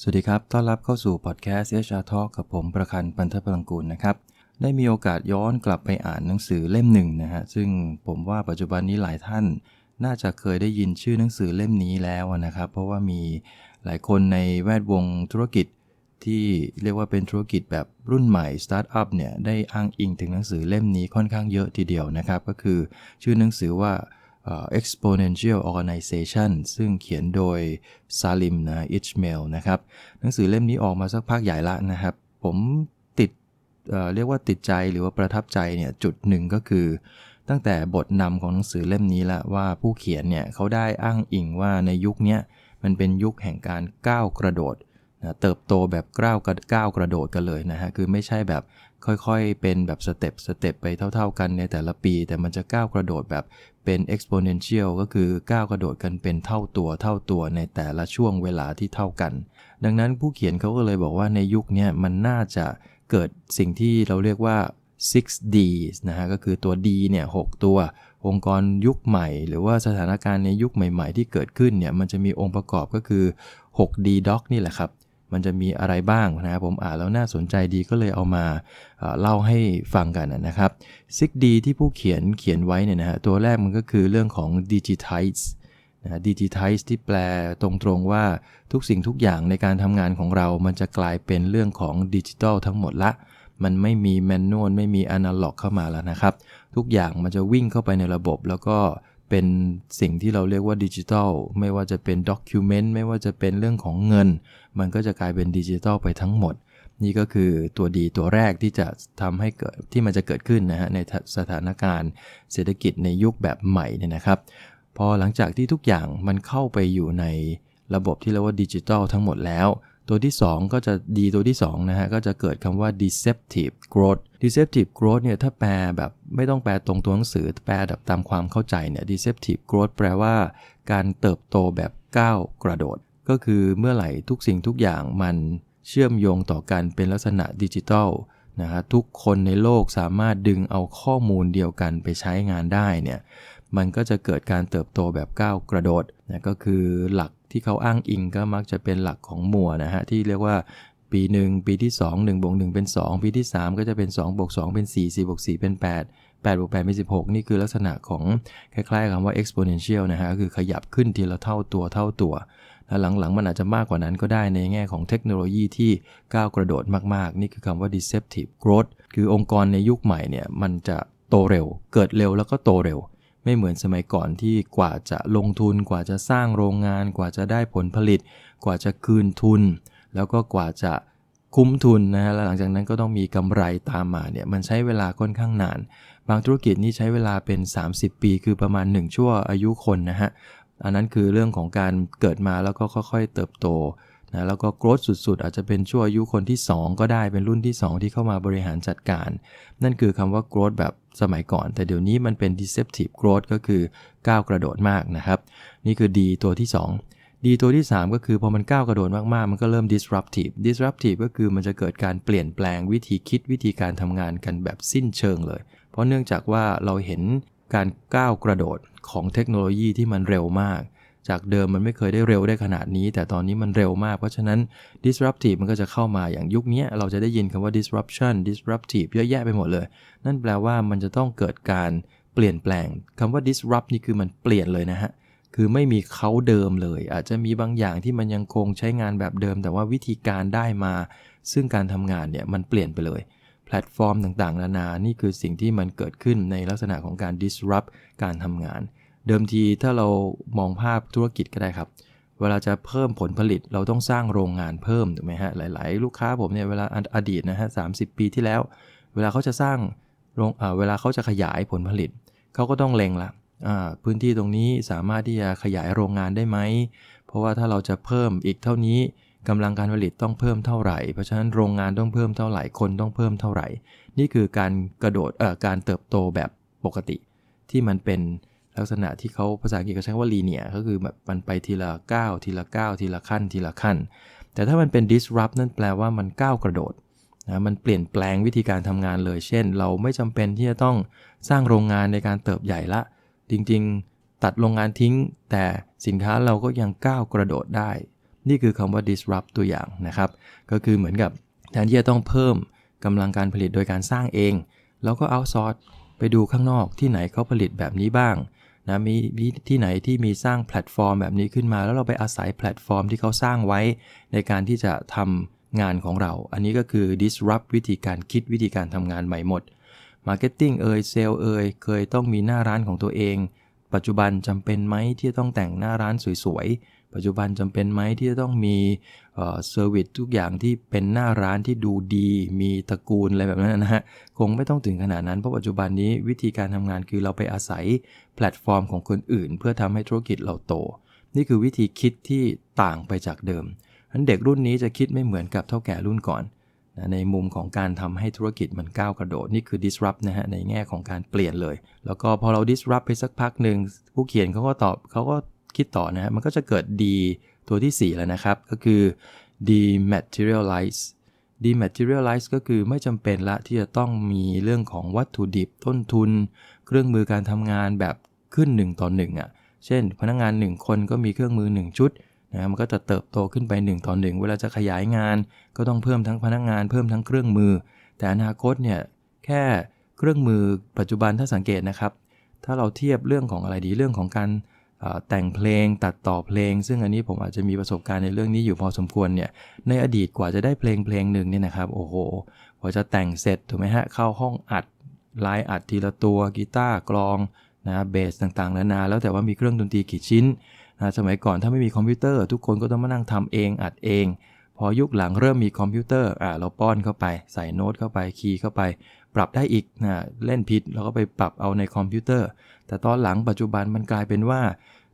สวัสดีครับ ต้อนรับเข้าสู่พอดแคสต์ HR Talk กับผมประคันปันทพลังกูลนะครับ ได้มีโอกาสย้อนกลับไปอ่านหนังสือเล่มหนึ่งนะฮะ ซึ่งผมว่าปัจจุบันนี้หลายท่าน น่าจะเคยได้ยินชื่อหนังสือเล่มนี้แล้วนะครับ เพราะว่ามีหลายคนในแวดวงธุรกิจที่เรียกว่าเป็นธุรกิจแบบรุ่นใหม่สตาร์ทอัพเนี่ย ได้อ้างอิงถึงหนังสือเล่มนี้ค่อนข้างเยอะทีเดียวนะครับ ก็คือชื่อหนังสือว่า exponential organization ซึ่งเขียนโดยซาลิมนะอิชเมลนะครับ หนังสือเล่มนี้ออกมาสักพักใหญ่ละนะครับ ผมติดเเรียกว่าติดใจหรือว่าประทับใจเนี่ยจุดหนึ่งก็คือ ตั้งแต่บทนำของหนังสือเล่มนี้ละว่าผู้เขียนเนี่ยเขาได้อ้างอิงว่าในยุคนี้มันเป็นยุคแห่งการก้าวกระโดดนะเติบโตแบบก้าวก้าวกระโดดกันเลยนะฮะคือไม่ใช่แบบค่อยๆ เป็นแบบสเต็ปสเต็ปไปเท่า ๆ กันในแต่ละปี แต่มันจะก้าวกระโดดแบบ เป็น exponential ก็คือก้าวกระโดดกันเป็นเท่าตัวเท่าตัวในแต่ละช่วงเวลาที่เท่ากัน ดังนั้นผู้เขียนเขาก็เลยบอกว่าในยุคนี้มันน่าจะเกิดสิ่งที่เราเรียกว่า 6D นะฮะก็คือตัว D เนี่ย6ตัว องค์กรยุคใหม่ หรือว่าสถานการณ์ในยุคใหม่ ๆ ที่เกิดขึ้นเนี่ยมันจะมีองค์ประกอบก็คือ 6D Doc นี่แหละครับ มันจะมีอะไรบ้างนะครับผมอ่านแล้วน่าสนใจดีก็เลยเอามาเล่าให้ฟังกันนะครับ 6D ที่ผู้เขียนเขียนไว้เนี่ยนะฮะตัวแรกมันก็คือเรื่องของ digitize นะ digitize ที่แปลตรงๆว่าทุกสิ่งทุกอย่างในการทำงานของเรา มันจะกลายเป็นเรื่องของดิจิทัลทั้งหมดละ มันไม่มีแมนนวลไม่มีอนาล็อกเข้ามาแล้วนะครับ ทุกอย่างมันจะวิ่งเข้าไปในระบบ แล้วก็ เป็นสิ่งที่เราเรียกว่าดิจิทัลไม่ว่าจะเป็นด็อกิวเมนต์ไม่ว่าจะเป็นเรื่องของเงิน มันก็จะกลายเป็นดิจิทัลไปทั้งหมด นี่ก็คือตัวดีตัวแรกที่จะทำให้เกิดที่มันจะเกิดขึ้นนะฮะในสถานการณ์เศรษฐกิจในยุคแบบใหม่เนี่ยนะครับ พอหลังจากที่ทุกอย่างมันเข้าไปอยู่ในระบบที่เรียกว่าดิจิทัลทั้งหมดแล้ว ตัวที่ 2 ก็จะดีตัวที่2นะฮะก็จะเกิดคำว่า deceptive growth deceptive growth เนี่ยถ้าแปลแบบไม่ต้องแปลตรงตัวหนังสือ แปลแบบตามความเข้าใจเนี่ย deceptive growth แปลว่า การเติบโตแบบก้าวกระโดด ก็คือเมื่อไหร่ทุกสิ่งทุกอย่างมันเชื่อมโยงต่อกันเป็นลักษณะดิจิทัลนะฮะทุกคนในโลกสามารถดึงเอาข้อมูลเดียวกันไปใช้งานได้เนี่ยมันก็จะเกิดการเติบโตแบบก้าวกระโดดนะก็คือหลัก ที่เขาอ้างอิงก็มักจะเป็นหลักของหมัวนะฮะที่เรียกว่าปีหนึ่งปีที่ 2 1บวก1เป็น 2 ปีที่ 3 ก็จะเป็น2บวก2เป็น4 4บวก4เป็น 8 8บวก8เป็น16 นี่คือลักษณะของคล้ายๆคำว่า exponential นะฮะคือขยับขึ้นทีละเท่าตัวเท่าตัว แล้วหลังๆ มันอาจจะมากกว่านั้นก็ได้ในแง่ของเทคโนโลยีที่ก้าวกระโดดมากๆ นี่คือคำว่า deceptive growth คือองค์กรในยุคใหม่เนี่ยมันจะโตเร็ว เกิดเร็วแล้วก็โตเร็ว ไม่เหมือนสมัยก่อนที่กว่าจะลงทุน กว่าจะสร้างโรงงาน กว่าจะได้ผลผลิต กว่าจะคืนทุน แล้วก็กว่าจะคุ้มทุนนะฮะแล้วหลังจากนั้นก็ต้องมีกำไรตามมาเนี่ยมันใช้เวลาค่อนข้างนาน บางธุรกิจนี่ใช้เวลาเป็น 30 ปี คือประมาณ 1 ชั่วอายุคนนะฮะอันนั้นคือเรื่องของการเกิดมาแล้วก็ค่อยๆ เติบโตนะแล้วก็โกรธสุดๆ อาจจะเป็นชั่วอายุคนที่ 2 ก็ได้เป็นรุ่นที่ 2 ที่เข้ามาบริหารจัดการ นั่นคือคำว่าโกรธแบบ สมัยก่อน แต่เดี๋ยวนี้มันเป็น deceptive growth ก็คือก้าวกระโดดมากนะครับ นี่คือดีตัวที่ 2 ดีตัวที่ 3 ก็คือพอมันก้าวกระโดดมากๆ มันก็เริ่ม disruptive disruptive ก็คือมันจะเกิดการเปลี่ยนแปลงวิธีคิดวิธีการทำงานกันแบบสิ้นเชิงเลย เพราะเนื่องจากว่าเราเห็นการก้าวกระโดดของเทคโนโลยีที่มันเร็วมาก จากเดิมมันไม่เคยได้เร็วได้ขนาดนี้ แต่ตอนนี้มันเร็วมาก เพราะฉะนั้น disruptive มันก็จะเข้ามาอย่างยุคนี้เราจะได้ยินคำว่า disruption disruptive เยอะแยะไปหมดเลย นั่นแปลว่ามันจะต้องเกิดการเปลี่ยนแปลงคำว่า disrupt นี่คือมันเปลี่ยนเลยนะฮะคือไม่มีเขาเดิมเลย อาจจะมีบางอย่างที่มันยังคงใช้งานแบบเดิม แต่ว่าวิธีการได้มา ซึ่งการทำงานเนี่ยมันเปลี่ยนไปเลยแพลตฟอร์มต่างๆ นานา นี่คือสิ่งที่มันเกิดขึ้นในลักษณะของการ disrupt การทำงาน เดิมทีถ้าเรามองภาพธุรกิจก็ได้ครับ เวลาจะเพิ่มผลผลิตเราต้องสร้างโรงงานเพิ่มถูกไหมฮะหลาย ๆ ลูกค้าผมเนี่ยเวลาอดีตนะฮะสาปีที่แล้ว เวลาเขาจะสร้างโรงเวลาเขาจะขยายผลผลิตเขาก็ต้องเล็งละพื้นที่ตรงนี้สามารถที่จะขยายโรงงานได้ไหม เพราะว่าถ้าเราจะเพิ่มอีกเท่านี้กำลังการผลิตต้องเพิ่มเท่าไหร่ เพราะฉะนั้นโรงงานต้องเพิ่มเท่าไหร่ คนต้องเพิ่มเท่าไหร่ นี่คือการกระโดด เอ่อ การเติบโตแบบปกติ ที่มันเป็น ลักษณะที่เขาภาษาอังกฤษเขาใช้ว่าลีเนียก็คือแบบมันไปทีละก้าวทีละก้าวทีละขั้นทีละขั้น แต่ถ้ามันเป็น disrupt นั่นแปลว่ามันก้าวกระโดดนะมันเปลี่ยนแปลงวิธีการทำงานเลย เช่น เราไม่จำเป็นที่จะต้องสร้างโรงงานในการเติบใหญ่ละ จริงๆ ตัดโรงงานทิ้ง แต่สินค้าเราก็ยังก้าวกระโดดได้ นี่คือคำว่า disrupt ตัวอย่างนะครับ ก็คือเหมือนกับแทนที่จะต้องเพิ่มกำลังการผลิตโดยการสร้างเอง แล้วก็เอาซอร์สไปดูข้างนอกที่ไหนเขาผลิตแบบนี้บ้าง นะมีที่ไหนที่มีสร้างแพลตฟอร์มแบบนี้ขึ้นมา แล้วเราไปอาศัยแพลตฟอร์มที่เขาสร้างไว้ ในการที่จะทำงานของเรา อันนี้ก็คือ disrupt วิธีการคิดวิธีการทำงานใหม่หมด Marketing เอ่ยเซลล์เอ่ยเคยต้องมีหน้าร้านของตัวเอง ปัจจุบันจำเป็นไหมที่จะต้องแต่งหน้าร้านสวยๆ ปัจจุบันจำเป็นไหมที่จะต้องมีเซอร์วิสทุกอย่างที่เป็นหน้าร้านที่ดูดี มีตระกูลอะไรแบบนั้นนะฮะ คงไม่ต้องถึงขนาดนั้น เพราะปัจจุบันนี้วิธีการทำงานคือเราไปอาศัยแพลตฟอร์มของคนอื่น เพื่อทำให้ธุรกิจเราโต นี่คือวิธีคิดที่ต่างไปจากเดิมนั้นเด็กรุ่นนี้จะคิดไม่เหมือนกับเท่าแก่รุ่นก่อน นะในมุมของการทำให้ธุรกิจมันก้าวกระโดด นี่คือ disrupt นะฮะในแง่ของการเปลี่ยนเลย แล้วก็พอเรา disrupt ไปสักพักหนึ่งผู้เขียนเขาก็ตอบเขาก็คิดต่อนะฮะมันก็จะเกิด D ตัวที่ 4 แล้วนะครับ ก็คือ dematerialize dematerialize ก็คือไม่จำเป็นละที่จะต้องมีเรื่องของวัตถุดิบต้นทุน เครื่องมือการทำงานแบบขึ้น 1 ต่อ1อะ เช่น พนักงงาน 1 คนก็มีเครื่องมือ 1 ชุด นะมันก็จะเติบโตขึ้นไป1ต่อ1เวลาจะขยายงาน ก็ต้องเพิ่มทั้งพนักงงานเพิ่มทั้งเครื่องมือ แต่อนาคตเนี่ยแค่เครื่องมือปัจจุบันถ้าสังเกตนะครับ ถ้าเราเทียบเรื่องของอะไรดีเรื่องของการแต่งเพลงตัดต่อเพลง ซึ่งอันนี้ผมอาจจะมีประสบการณ์ในเรื่องนี้อยู่พอสมควรเนี่ยในอดีตกว่าจะได้เพลงเพลงหนึ่งเนี่ยนะครับโอ้โหกว่าจะแต่งเสร็จถูกไหมฮะเข้าห้องอัดไลน์อัดทีละตัวกีตาร์กลองนะเบสต่างๆนานาแล้วแต่ว่ามีเครื่องดนตรีกี่ชิ้น นะสมัยก่อนถ้าไม่มีคอมพิวเตอร์ ทุกคนก็ต้องมานั่งทำเองอัดเอง พอยุคหลังเริ่มมีคอมพิวเตอร์อ่าเราป้อนเข้าไป ใส่โน้ตเข้าไปคีย์เข้าไป ปรับได้อีกนะเล่นผิดเราก็ไปปรับเอาในคอมพิวเตอร์ แต่ตอนหลังปัจจุบันมันกลายเป็นว่า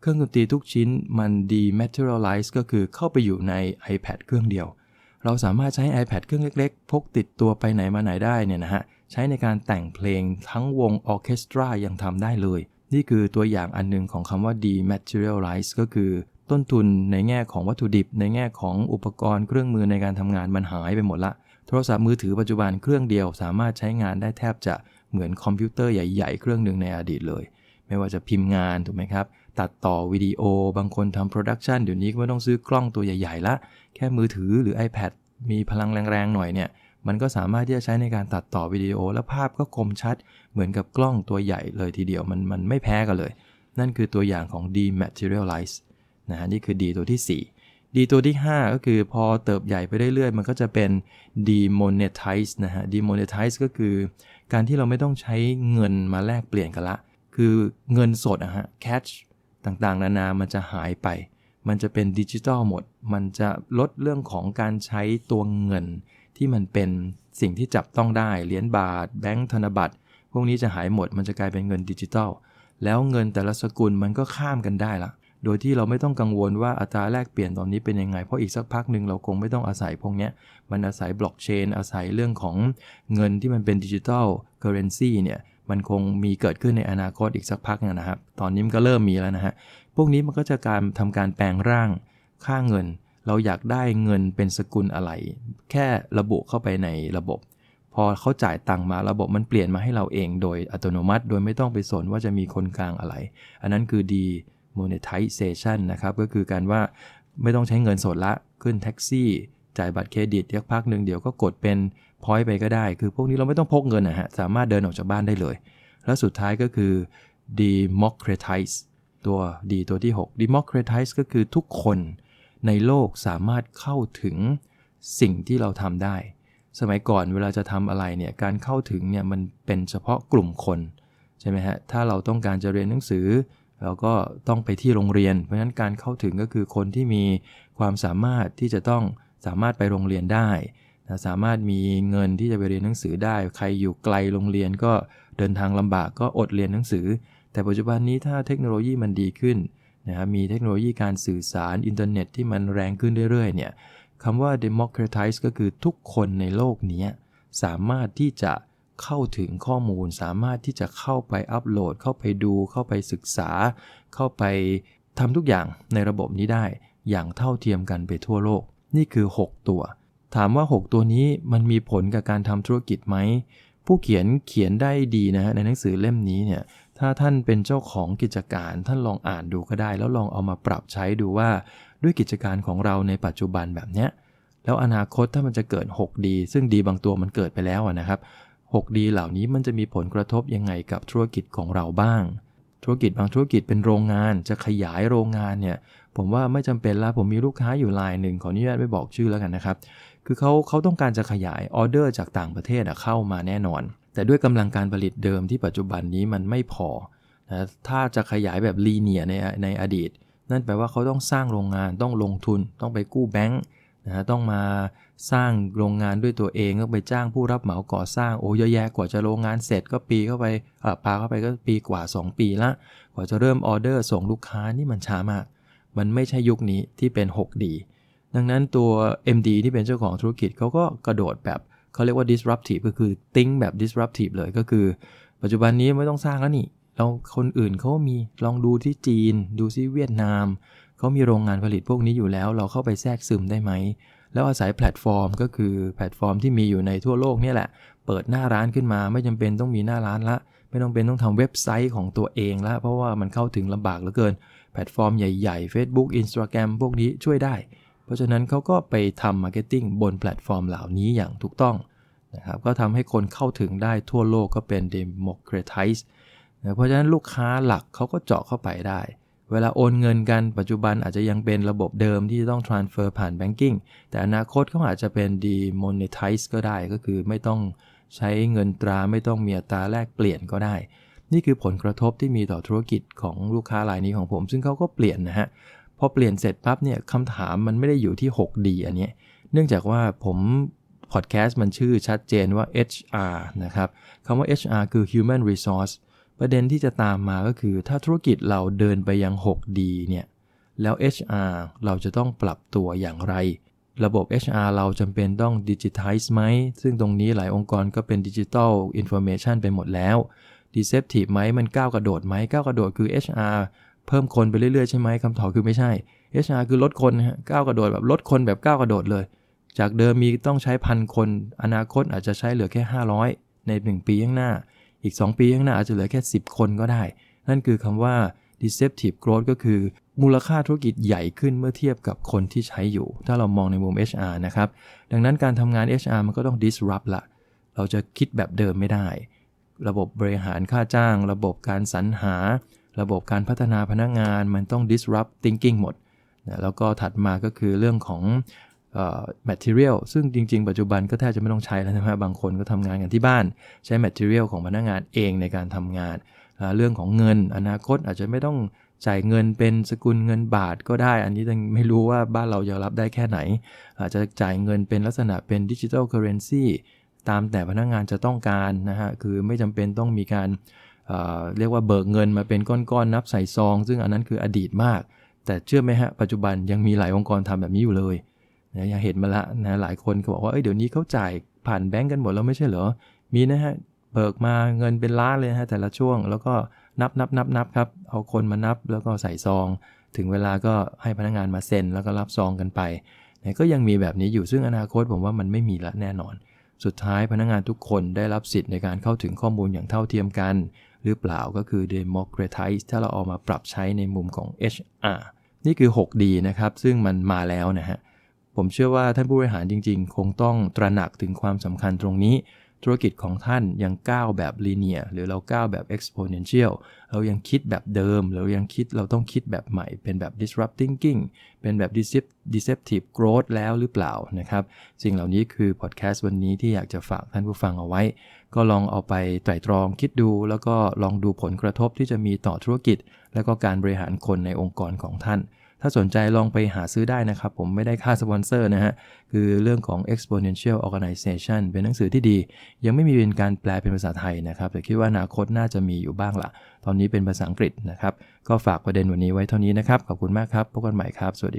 เครื่องดนตรีทุกชิ้นมัน dematerialize ก็คือเข้าไปอยู่ใน iPad เครื่องเดียว เราสามารถใช้ iPad เครื่องเล็กๆ พกติดตัวไปไหนมาไหนได้เนี่ยนะฮะ ใช้ในการแต่งเพลงทั้งวงออเคสตรายังทำได้เลย นี่คือตัวอย่างอันนึงของคำว่า dematerialize ก็คือต้นทุนในแง่ของวัตถุดิบ ในแง่ของอุปกรณ์เครื่องมือในการทำงานมันหายไปหมดละ โทรศัพท์มือถือปัจจุบันเครื่องเดียวสามารถใช้งานได้แทบจะเหมือนคอมพิวเตอร์ใหญ่ๆ เครื่องหนึ่งในอดีตเลย ไม่ว่าจะพิมพ์งานถูกไหมครับ ตัดต่อวิดีโอบางคนทำโปรดักชันเดี๋ยวนี้ก็ไม่ต้องซื้อกล้องตัวใหญ่ๆละ แค่มือถือหรือ iPad มีพลังแรงๆหน่อยเนี่ย มันก็สามารถที่จะใช้ในการตัดต่อวิดีโอ และภาพก็คมชัด เหมือนกับกล้องตัวใหญ่เลยทีเดียวมันมันไม่แพ้กันเลย นั่นคือตัวอย่างของ dematerialize นะฮะนี่คือ D ตัวที่ 4 D ตัวที่ 5 ก็คือพอเติบใหญ่ไปเรื่อยๆ มันก็จะเป็น demonetize นะฮะ demonetize ก็คือ การที่เราไม่ต้องใช้เงินมาแลกเปลี่ยนกันละ คือเงินสดอะฮะ cash ต่างๆ นานามันจะหายไป มันจะเป็นดิจิทัลหมด มันจะลดเรื่องของการใช้ตัวเงิน ที่มันเป็นสิ่งที่จับต้องได้เหรียญบาท แบงค์ธนบัตร พวกนี้จะหายหมดมันจะกลายเป็นเงินดิจิทัล แล้วเงินแต่ละสกุลมันก็ข้ามกันได้ละโดยที่เราไม่ต้องกังวลว่าอัตราแลกเปลี่ยนตอนนี้เป็นยังไง เพราะอีกสักพักหนึ่งเราคงไม่ต้องอาศัยพวกนี้มันอาศัยบล็อกเชนอาศัยเรื่องของเงินที่มันเป็นดิจิทัลเคอร์เรนซีเนี่ยมันคงมีเกิดขึ้นในอนาคตอีกสักพักนะครับ ตอนนี้มันก็เริ่มมีแล้วนะฮะ พวกนี้มันก็จะการทำการแปลงร่างค่าเงิน เราอยากได้เงินเป็นสกุลอะไร แค่ระบุเข้าไปในระบบ พอเขาจ่ายตังมาระบบมันเปลี่ยนมาให้เราเองโดยอัตโนมัติ โดยไม่ต้องไปสนว่าจะมีคนกลางอะไร อันนั้นคือ demonetization นะครับ ก็คือการว่าไม่ต้องใช้เงินสดละ ขึ้นแท็กซี่ จ่ายบัตรเครดิตยักพักหนึ่งเดี๋ยวก็กดเป็นพอยต์ไปก็ได้ คือพวกนี้เราไม่ต้องพกเงินนะฮะ สามารถเดินออกจากบ้านได้เลย แล้วสุดท้ายก็คือ democratize ตัวดีตัวที่ 6 democratize ก็คือทุกคน ในโลกสามารถเข้าถึงสิ่งที่เราทำได้ สมัยก่อนเวลาจะทำอะไรเนี่ยการเข้าถึงเนี่ยมันเป็นเฉพาะกลุ่มคนใช่ไหมฮะถ้าเราต้องการจะเรียนหนังสือ เราก็ต้องไปที่โรงเรียน เพราะฉะนั้นการเข้าถึงก็คือคนที่มีความสามารถที่จะต้องสามารถไปโรงเรียนได้สามารถมีเงินที่จะไปเรียนหนังสือได้ ใครอยู่ไกลโรงเรียนก็เดินทางลำบากก็อดเรียนหนังสือ แต่ปัจจุบันนี้ถ้าเทคโนโลยีมันดีขึ้น นะครับมีเทคโนโลยีการสื่อสารอินเทอร์เน็ตที่มันแรงขึ้นเรื่อยๆเนี่ยคำว่า democratize ก็คือทุกคนในโลกนี้สามารถที่จะเข้าถึงข้อมูล สามารถที่จะเข้าไปอัปโหลด เข้าไปดู เข้าไปศึกษา เข้าไปทำทุกอย่างในระบบนี้ได้ อย่างเท่าเทียมกันไปทั่วโลก นี่คือ 6 ตัว ถามว่า 6 ตัวนี้มันมีผลกับการทำธุรกิจไหม ผู้เขียนเขียนได้ดีนะฮะในหนังสือเล่มนี้เนี่ย ถ้าท่านเป็นเจ้าของกิจการท่านลองอ่านดูก็ได้ แล้วลองเอามาปรับใช้ดูว่า ด้วยกิจการของเราในปัจจุบันแบบเนี้ยแล้วอนาคตถ้ามันจะเกิด 6D ซึ่งดีบางตัวมันเกิดไปแล้วนะครับ 6D เหล่านี้มันจะมีผลกระทบยังไงกับธุรกิจของเราบ้าง ธุรกิจบางธุรกิจเป็นโรงงานจะขยายโรงงานเนี่ยผมว่าไม่จำเป็นล้วผมมีลูกค้าอยู่รายหนึ่งขออนุญาตไม่บอกชื่อแล้วกันนะครับ คือเขาเขาต้องการจะขยายออเดอร์จากต่างประเทศเข้ามาแน่นอน แต่ด้วยกำลังการผลิตเดิมที่ปัจจุบันนี้มันไม่พอนะถ้าจะขยายแบบลีเนียในในอดีต นั่นแปลว่าเขาต้องสร้างโรงงานต้องลงทุน ต้องไปกู้แบงค์นะต้องมาสร้างโรงงานด้วยตัวเองต้องไปจ้างผู้รับเหมาก่อสร้างโอ้เยอะแยะกว่าจะโรงงานเสร็จก็ปีเข้าไปอ่าปาเข้าไปก็ปีกว่า 2 ปีละ กว่าจะเริ่มออเดอร์ส่งลูกค้านี่มันช้ามาก มันไม่ใช่ยุคนี้ที่เป็น 6D ดังนั้นตัว MD ที่เป็นเจ้าของธุรกิจเขาก็กระโดดแบบ เขาเรียกว่า disruptive ก็คือติ้งแบบ disruptive เลยก็คือ ปัจจุบันนี้ไม่ต้องสร้างแล้วนี่เราคนอื่นเขามีลองดูที่จีน ดูที่เวียดนามเขามีโรงงานผลิตพวกนี้อยู่แล้ว เราเข้าไปแทรกซึมได้ไหมแล้วอาศัยแพลตฟอร์ม ก็คือแพลตฟอร์มที่มีอยู่ในทั่วโลกนี่แหละ เปิดหน้าร้านขึ้นมาไม่จำเป็นต้องมีหน้าร้านละ ไม่ต้องเป็นต้องทำเว็บไซต์ของตัวเองละ เพราะว่ามันเข้าถึงลำบากเหลือเกิน แพลตฟอร์มใหญ่ๆ Facebook Instagram พวกนี้ช่วยได้ ราะฉะนั้นเขาก็ไปทำมาร์เก็ตติ้งบนแพลตฟอร์มเหล่านี้อย่างถูกต้องนะครับก็ทำให้คนเข้าถึงได้ทั่วโลกก็เป็น democratize นะเพราะฉะนั้นลูกค้าหลักเขาก็เจาะเข้าไปได้ เวลาโอนเงินกันปัจจุบันอาจจะยังเป็นระบบเดิมที่จะต้อง transfer ผ่าน banking แต่อนาคตเขาอาจจะเป็น demonetize ก็ได้ก็คือไม่ต้องใช้เงินตราไม่ต้องมีอัตราแลกเปลี่ยนก็ได้ นี่คือผลกระทบที่มีต่อธุรกิจของลูกค้ารายนี้ของผม ซึ่งเขาก็เปลี่ยนนะฮะ พอเปลี่ยนเสร็จปั๊บเนี่ยคำถามมันไม่ได้อยู่ที่ 6D อันนี้ เนื่องจากว่าผมพอดแคสต์มันชื่อชัดเจนว่า HR นะครับคำว่า HR คือ Human Resource ประเด็นที่จะตามมาก็คือ ถ้าธุรกิจเราเดินไปยัง 6D เนี่ย แล้ว HR เราจะต้องปรับตัวอย่างไร ระบบ HR เราจำเป็นต้องดิจิทัลไหม ซึ่งตรงนี้หลายองค์กรก็เป็นดิจิทัลอินโฟเมชันไปหมดแล้ว Deceptive ไหมมันก้าวกระโดดไหมก้าวกระโดดคือ HR เพิ่มคนไปเรื่อยๆใช่ไหมคำตอบคือไม่ใช่ HR คือลดคนนะฮะก้าวกระโดดแบบลดคนแบบก้าวกระโดดเลย จากเดิมมีต้องใช้พันคน อนาคตอาจจะใช้เหลือแค่ 500 ใน 1 ปีข้างหน้า อีก 2 ปีข้างหน้าอาจจะเหลือแค่ 10 คนก็ได้ นั่นคือคำว่า deceptive growth ก็คือ มูลค่าธุรกิจใหญ่ขึ้นเมื่อเทียบกับคนที่ใช้อยู่ ถ้าเรามองในมุม HR นะครับ ดังนั้นการทำงาน HR มันก็ต้อง disrupt ละ เราจะคิดแบบเดิมไม่ได้ ระบบบริหารค่าจ้าง ระบบการสรรหา ระบบการพัฒนาพนักงานมันต้อง disrupt thinking หมดนะแล้วก็ถัดมาก็คือเรื่องของออ material ซึ่งจริง ๆ ปัจจุบันก็แทบจะไม่ต้องใช้แล้วนะบางคนก็ทำงานกันที่บ้าน ใช้ material ของพนักงานเองในการทำงาน เรื่องของเงินอนาคตอาจจะไม่ต้องจ่ายเงินเป็นสกุลเงินบาทก็ได้ อันนี้ยังไม่รู้ว่าบ้านเราจะรับได้แค่ไหน อาจจะจ่ายเงินเป็นลักษณะเป็นดิจิทัลเคอร์เรนซีตามแต่พนักงานจะต้องการนะฮะ คือไม่จำเป็นต้องมีการ เรียกว่าเบิกเงินมาเป็นก้อนๆนับใส่ซอง ซึ่งอันนั้นคืออดีตมาก แต่เชื่อไหมฮะ ปัจจุบันยังมีหลายองค์กรทำแบบนี้อยู่เลยนะยังเห็นมาละนะหลายคนก็บอกว่าเอ้ยเดี๋ยวนี้เขาจ่ายผ่านแบงก์กันหมดแล้วไม่ใช่เหรอ มีนะฮะเบิกมาเงินเป็นล้านเลยฮะแต่ละช่วง แล้วก็นับนับนับนับครับเอาคนมานับแล้วก็ใส่ซอง ถึงเวลาก็ให้พนักงานมาเซ็นแล้วก็รับซองกันไปนะก็ยังมีแบบนี้อยู่ซึ่งอนาคตผมว่ามันไม่มีละแน่นอน สุดท้ายพนักงานทุกคนได้รับสิทธิ์ในการเข้าถึงข้อมูลอย่างเท่าเทียมกัน หรือเปล่าก็คือ democratize ถ้าเราเอามาปรับใช้ในมุมของ HR นี่คือ 6D นะครับ ซึ่งมันมาแล้วนะฮะ ผมเชื่อว่าท่านผู้บริหารจริงๆ คงต้องตระหนักถึงความสำคัญตรงนี้ ธุรกิจของท่านยังก้าวแบบ linear หรือเราก้าวแบบ exponential เรายังคิดแบบเดิม เรายังคิดเราต้องคิดแบบใหม่ เป็นแบบ disrupt thinking เป็นแบบ deceptive growth แล้วหรือเปล่านะครับ สิ่งเหล่านี้คือพอดแคสต์วันนี้ที่อยากจะฝากท่านผู้ฟังเอาไว้ ก็ลองเอาไปไตร่ตรองคิดดู แล้วก็ลองดูผลกระทบที่จะมีต่อธุรกิจ และก็การบริหารคนในองค์กรของท่าน ถ้าสนใจลองไปหาซื้อได้นะครับ ผมไม่ได้ค่าสปอนเซอร์นะฮะ คือเรื่องของ exponential organization เป็นหนังสือที่ดี ยังไม่มีเป็นการแปลเป็นภาษาไทยนะครับ แต่คิดว่าอนาคตน่าจะมีอยู่บ้างละตอนนี้เป็นภาษาอังกฤษนะครับ ก็ฝากประเด็นวันนี้ไว้เท่านี้นะครับ ขอบคุณมากครับ พบกันใหม่ครับ สวัสดี